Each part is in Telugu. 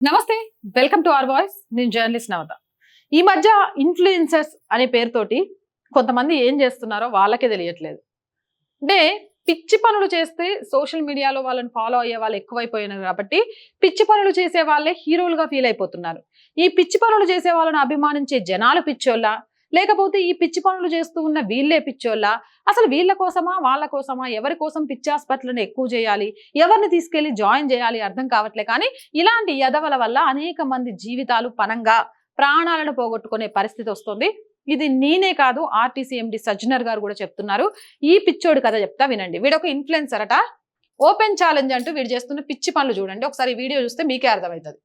నమస్తే వెల్కమ్ టు అవర్ వాయిస్. నేను జర్నలిస్ట్ నవత. ఈ మధ్య ఇన్ఫ్లుయెన్సర్స్ అనే పేరుతోటి కొంతమంది ఏం చేస్తున్నారో వాళ్ళకే తెలియట్లేదు. అంటే పిచ్చి పనులు చేస్తే సోషల్ మీడియాలో వాళ్ళని ఫాలో అయ్యే వాళ్ళు ఎక్కువైపోయినారు కాబట్టి పిచ్చి పనులు చేసే వాళ్ళే హీరోలుగా ఫీల్ అయిపోతున్నారు. ఈ పిచ్చి పనులు చేసే వాళ్ళని అభిమానించే జనాలు పిచ్చోళ్ళ? లేకపోతే ఈ పిచ్చి పనులు చేస్తూ ఉన్న వీళ్ళే పిచ్చోళ్ళ? అసలు వీళ్ళ కోసమా వాళ్ళ కోసమా? ఎవరి కోసం పిచ్చి హాస్పిటల్ని ఎక్కువ చేయాలి? ఎవరిని తీసుకెళ్ళి జాయిన్ చేయాలి అర్థం కావట్లే. కానీ ఇలాంటి యదవల వల్ల అనేక మంది జీవితాలు పనంగా ప్రాణాలను పోగొట్టుకునే పరిస్థితి వస్తుంది. ఇది నేనే కాదు ఆర్టీసీ ఎండి సజ్జనర్ గారు కూడా చెప్తున్నారు. ఈ పిచ్చోడు కథ చెప్తా వినండి. వీడొక ఇన్ఫ్లుయెన్సర్ అట. ఓపెన్ ఛాలెంజ్ అంటూ వీడు చేస్తున్న పిచ్చి పనులు చూడండి. ఒకసారి వీడియో చూస్తే మీకే అర్థమవుతుంది.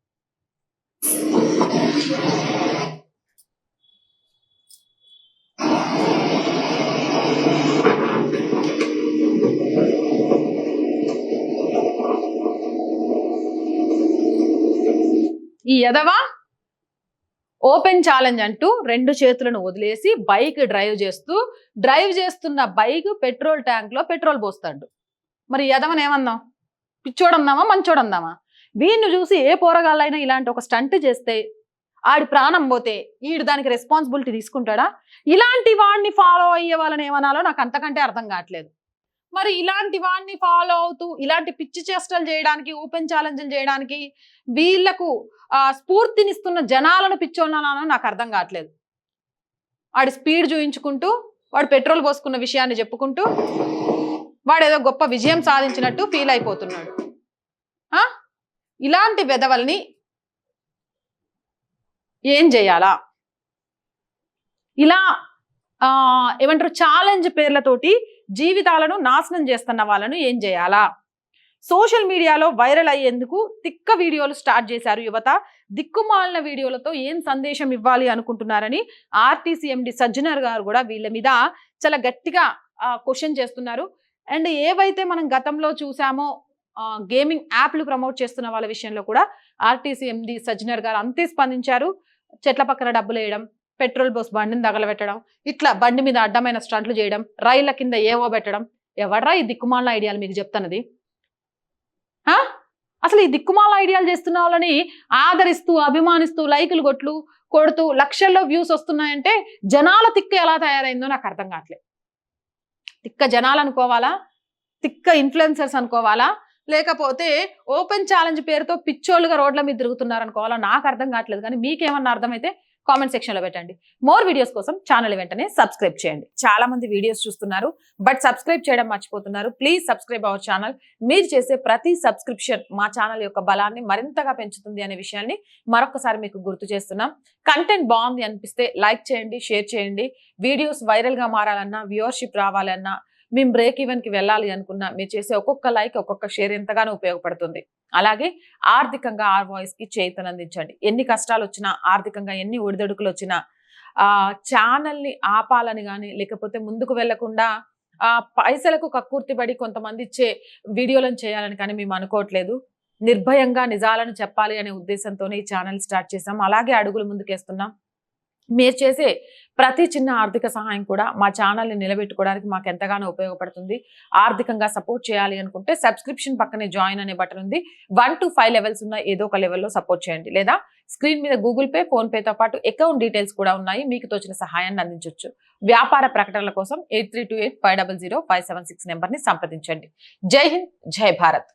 ఈ ఎదవా? ఓపెన్ ఛాలెంజ్ అంటూ రెండు చేతులను వదిలేసి బైక్ డ్రైవ్ చేస్తూ డ్రైవ్ చేస్తున్న బైక్ పెట్రోల్ ట్యాంక్లో పెట్రోల్ పోస్తాడు. మరి ఎదవని ఏమన్నాం పిచ్చోడందామా? మంచోడందామా? వీడిని చూసి ఏ పోరగాళ్ళైనా ఇలాంటి ఒక స్టంట్ చేస్తే ఆడి ప్రాణం పోతే ఈడు దానికి రెస్పాన్సిబిలిటీ తీసుకుంటాడా? ఇలాంటి వాడిని ఫాలో అయ్యే వాళ్ళని ఏమనాలో నాకు అంతకంటే అర్థం కావట్లేదు. మరి ఇలాంటి వాడిని ఫాలో అవుతూ ఇలాంటి పిచ్చి చేష్టలు చేయడానికి ఓపెన్ ఛాలెంజ్లు చేయడానికి వీళ్ళకు ఆ స్ఫూర్తినిస్తున్న జనాలను పిచ్చోళ్ళనానో నాకు అర్థం కావట్లేదు. వాడి స్పీడ్ చూయించుకుంటూ వాడు పెట్రోల్ పోసుకున్న విషయాన్ని చెప్పుకుంటూ వాడు ఏదో గొప్ప విజయం సాధించినట్టు ఫీల్ అయిపోతున్నాడు. ఆ? ఇలాంటి వెధవల్ని ఏం చేయాలా? ఇలా ఏమంటారు ఛాలెంజ్ పేర్లతోటి జీవితాలను నాశనం చేస్తున్న వాళ్ళను ఏం చేయాలా? సోషల్ మీడియాలో వైరల్ అయ్యేందుకు తిక్క వీడియోలు స్టార్ట్ చేశారు యువత. దిక్కుమాలిన వీడియోలతో ఏం సందేశం ఇవ్వాలి అనుకుంటున్నారని ఆర్టీసీ ఎండి సజ్జనర్ గారు కూడా వీళ్ళ మీద చాలా గట్టిగా క్వశ్చన్ చేస్తున్నారు. అండ్ ఏవైతే మనం గతంలో చూసామో గేమింగ్ యాప్లు ప్రమోట్ చేస్తున్న వాళ్ళ విషయంలో కూడా ఆర్టీసీ ఎండి సజ్జనర్ గారు అంతే స్పందించారు. చెట్ల పక్కన డబ్బులు వేయడం పెట్రోల్ బస్ బండిని తగలబెట్టడం ఇట్లా బండి మీద అడ్డమైన స్టంట్లు చేయడం రైళ్ళ కింద ఏవో పెట్టడం. ఎవడ్రా ఈ దిక్కుమాల ఐడియాలు మీకు చెప్తున్నది ఆ? అసలు ఈ దిక్కుమాల ఐడియాలు చేస్తున్న వాళ్ళని ఆదరిస్తూ అభిమానిస్తూ లైకులు కొట్లు కొడుతూ లక్షల్లో వ్యూస్ వస్తున్నాయంటే జనాల తిక్క ఎలా తయారైందో నాకు అర్థం కావట్లేదు. తిక్క జనాలు అనుకోవాలా? తిక్క ఇన్ఫ్లుయెన్సర్స్ అనుకోవాలా? లేకపోతే ఓపెన్ ఛాలెంజ్ పేరుతో పిచ్చోళ్ళుగా రోడ్ల మీద తిరుగుతున్నారు అనుకోవాలా నాకు అర్థం కావట్లేదు. కానీ మీకేమన్నా అర్థమైతే కామెంట్ సెక్షన్లో పెట్టండి. మోర్ వీడియోస్ కోసం ఛానల్ వెంటనే సబ్స్క్రైబ్ చేయండి. చాలా మంది వీడియోస్ చూస్తున్నారు బట్ సబ్స్క్రైబ్ చేయడం మర్చిపోతున్నారు. Please subscribe our channel. మీరు చేసే ప్రతి సబ్స్క్రిప్షన్ మా ఛానల్ యొక్క బలాన్ని మరింతగా పెంచుతుంది అనే విషయాన్ని మరొకసారి మీకు గుర్తు చేస్తున్నాం. కంటెంట్ బాగుంది అనిపిస్తే లైక్ చేయండి షేర్ చేయండి. వీడియోస్ వైరల్గా మారాలన్నా వ్యూవర్షిప్ రావాలన్నా మేము బ్రేక్ ఈవెన్కి వెళ్ళాలి అనుకున్నా మీరు చేసే ఒక్కొక్క లైక్ ఒక్కొక్క షేర్ ఎంతగానో ఉపయోగపడుతుంది. అలాగే ఆర్థికంగా ఆర్ వాయిస్కి చేతనందించండి ఎన్ని కష్టాలు వచ్చినా ఆర్థికంగా ఎన్ని ఒడిదొడుకులు వచ్చినా ఆ ఆపాలని కానీ లేకపోతే ముందుకు వెళ్ళకుండా ఆ పైసలకు కక్కుర్తిపడి కొంతమంది ఇచ్చే వీడియోలను చేయాలని కానీ మేము అనుకోవట్లేదు. నిర్భయంగా నిజాలను చెప్పాలి అనే ఉద్దేశంతోనే ఈ ఛానల్ స్టార్ట్ చేసాం అలాగే అడుగులు ముందుకేస్తున్నాం. మీరు చేసే ప్రతి చిన్న ఆర్థిక సహాయం కూడా మా ఛానల్ని నిలబెట్టుకోవడానికి మాకు ఎంతగానో ఉపయోగపడుతుంది. ఆర్థికంగా సపోర్ట్ చేయాలి అనుకుంటే సబ్స్క్రిప్షన్ పక్కనే జాయిన్ అనే బటన్ ఉంది. వన్ టు ఫైవ్ లెవెల్స్ ఉన్న ఏదో ఒక లెవెల్లో సపోర్ట్ చేయండి. లేదా స్క్రీన్ మీద గూగుల్ పే ఫోన్ పేతో పాటు అకౌంట్ డీటెయిల్స్ కూడా ఉన్నాయి. మీకు తోచిన సహాయాన్ని అందించవచ్చు వ్యాపార ప్రకటనల కోసం eight three two eight five double zero five seven six నెంబర్ని సంప్రదించండి. జై హింద్ జై భారత్.